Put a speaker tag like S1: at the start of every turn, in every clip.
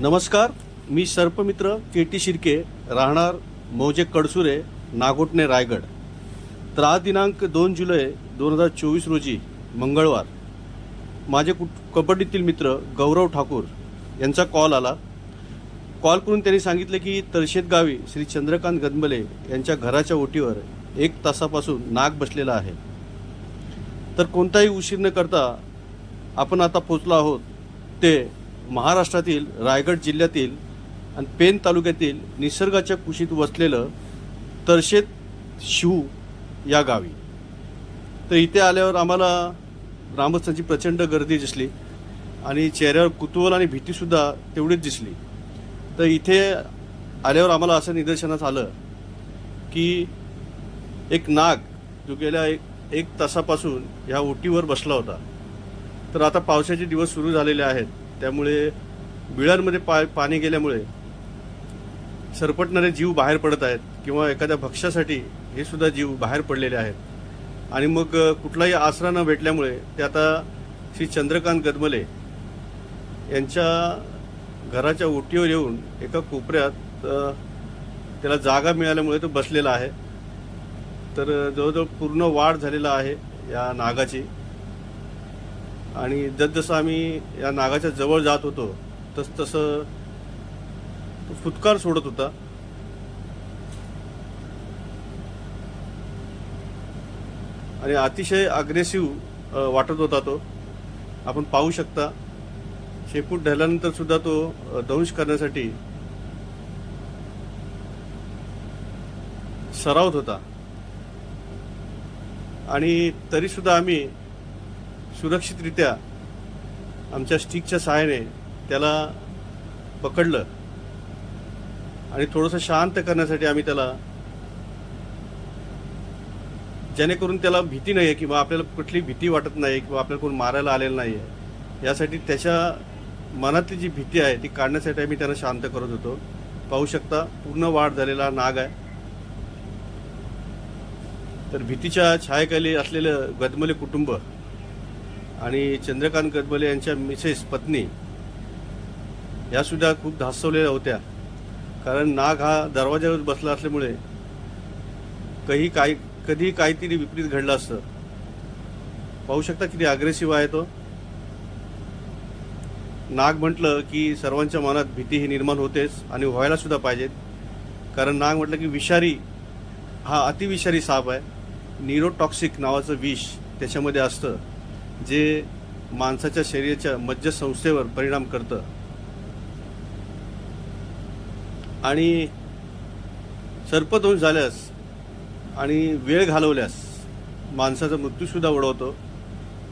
S1: नमस्कार मी सर्पमित्र के टी शिर्के राहणार मौजे कडसुरे नागोटणे रायगड. तर आज दिनांक दोन जुलै दोन हजार चोवीस रोजी मंगळवार. माझे कुट कबड्डीतील मित्र गौरव ठाकूर यांचा कॉल आला. कॉल करून त्यांनी सांगितले की तळशेत गावी श्री चंद्रकांत गदमले यांच्या घराच्या ओटीवर एक तासापासून नाग बसलेला आहे. तर कोणताही उशीर न करता आपण आता पोचलो आहोत ते महाराष्ट्रातील रायगड जिल्ह्यातील आणि पेन तालुक्यातील निसर्गाच्या कुशीत वसलेलं तरशेत शिव या गावी. तर इथे आल्यावर आम्हाला ग्रामस्थांची प्रचंड गर्दी दिसली आणि चेहऱ्यावर कुतूहल आणि भीतीसुद्धा तेवढीच दिसली. तर इथे आल्यावर आम्हाला असं निदर्शनास आलं की एक नाग जो गेल्या एक एक तासापासून ह्या ओटीवर बसला होता. तर आता पावसाचे दिवस सुरू झालेले आहेत. त्यामुळे बिळांमध्ये पा पाणी गेल्यामुळे सरपटणारे जीव बाहेर पडत आहेत किंवा एखाद्या भक्ष्यासाठी हे सुद्धा जीव बाहेर पडलेले आहेत. आणि मग कुठलाही आसरा न भेटल्यामुळे ते आता श्री चंद्रकांत गदमले यांच्या घराच्या ओटीवर येऊन एका कोपऱ्यात त्याला जागा मिळाल्यामुळे तो बसलेला आहे. तर जवळजवळ पूर्ण वाढ झालेला आहे या नागाची. आणि जसजसं आम्ही या नागाच्या जवळ जात होतो तस तसं तो फुतकार सोडत होता. आणि अतिशय अग्रेसिव्ह वाटत होता तो. आपण पाहू शकता शेपूट ढळल्यानंतर सुद्धा तो दंश करण्यासाठी सरावत होता. आणि तरीसुद्धा आम्ही सुरक्षितरित्या आमच्या स्टिकच्या सहाय्याने त्याला पकडलं आणि थोडंसं शांत करण्यासाठी आम्ही त्याला जेणेकरून त्याला भीती नाही आहे किंवा आपल्याला कुठली भीती वाटत नाही किंवा आपल्याला कोण मारायला आलेलं नाही आहे यासाठी त्याच्या मनातली जी भीती आहे ती काढण्यासाठी आम्ही त्यांना शांत करत होतो. पाहू शकता पूर्ण वाढ झालेला नाग आहे. तर भीतीच्या छायेखाली असलेलं गदमले कुटुंब आणि चंद्रकांत गदमले यांच्या मिसेस पत्नी यासुद्धा खूप धासवलेल्या होत्या. कारण नाग हा दरवाज्यावर बसला असल्यामुळे काही काही कधी काहीतरी विपरीत घडलं असतं. पाहू शकता किती अग्रेसिव्ह आहे तो. नाग म्हटलं की सर्वांच्या मनात भीती ही निर्माण होतेच आणि व्हायला सुद्धा पाहिजेत. कारण नाग म्हटलं की विषारी हा अतिविषारी साप आहे. निरोटॉक्सिक नावाचं विष त्याच्यामध्ये असतं. जे माणसाच्या शरीराच्या मज्जसंस्थेवर परिणाम करतं. आणि सर्पदोष झाल्यास आणि वेळ घालवल्यास माणसाचा मृत्यूसुद्धा ओढवतो.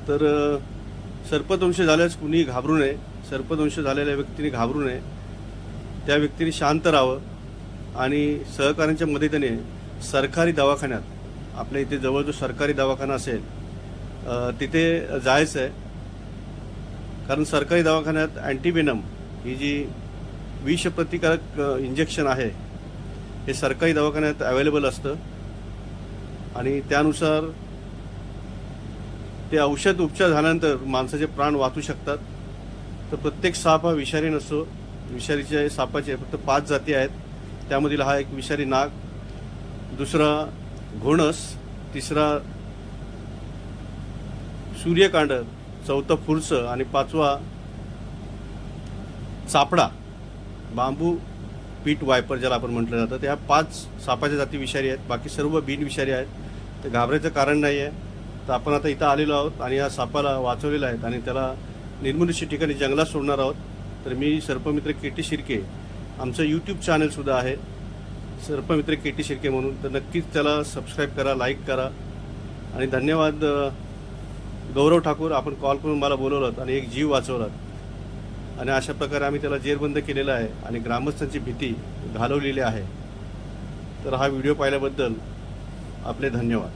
S1: तर सर्पदंश झाल्यास कुणी घाबरू नये. सर्पदंश झालेल्या व्यक्तीने घाबरू नये. त्या व्यक्तीने शांत राहावं आणि सहकाऱ्यांच्या मदतीने सरकारी दवाखान्यात आपल्या इथे जवळ जो सरकारी दवाखाना असेल तिथे जायचं आहे. कारण सरकारी दवाखान्यात अँटीवेनम ही जी विषप्रतिकारक इंजेक्शन आहे हे सरकारी दवाखान्यात अवेलेबल असतं. आणि त्यानुसार ते औषध उपचार झाल्यानंतर माणसाचे प्राण वाचू शकतात. तर प्रत्येक साप हा विषारी नसतो. विषारीच्या सापाचे फक्त पाच जाती आहेत. त्यामधील हा एक विषारी नाग दुसरा घोणस तिसरा सूर्यकांड चौथं फुरसं आणि पाचवा चापडा बांबू पीठ वायपर ज्याला आपण म्हटलं जातं त्या पाच सापाच्या जाती विषारी आहेत. बाकी सर्व बिनविषारी आहेत. तर घाबरायचं कारण नाही आहे तर आपण आता इथं आलेलो आहोत आणि या सापाला वाचवलेला आहेत आणि त्याला निर्मनुष्य ठिकाणी जंगलात सोडणार आहोत. तर मी सर्पमित्र के टी शिर्के आमचं यूट्यूब चॅनलसुद्धा आहे. सर्पमित्र के टी शिर्के म्हणून. तर नक्कीच त्याला सबस्क्राईब करा लाईक करा. आणि धन्यवाद गौरव ठाकूर आपण कॉल करून मला बोलवलं आणि एक जीव वाचवलात आणि अशा प्रकारे आम्ही त्याला जेरबंद केलेला आहे आणि ग्रामस्थांची भीती घालवलेली आहे. तर हा व्हिडिओ पाहिल्याबद्दल आपले धन्यवाद.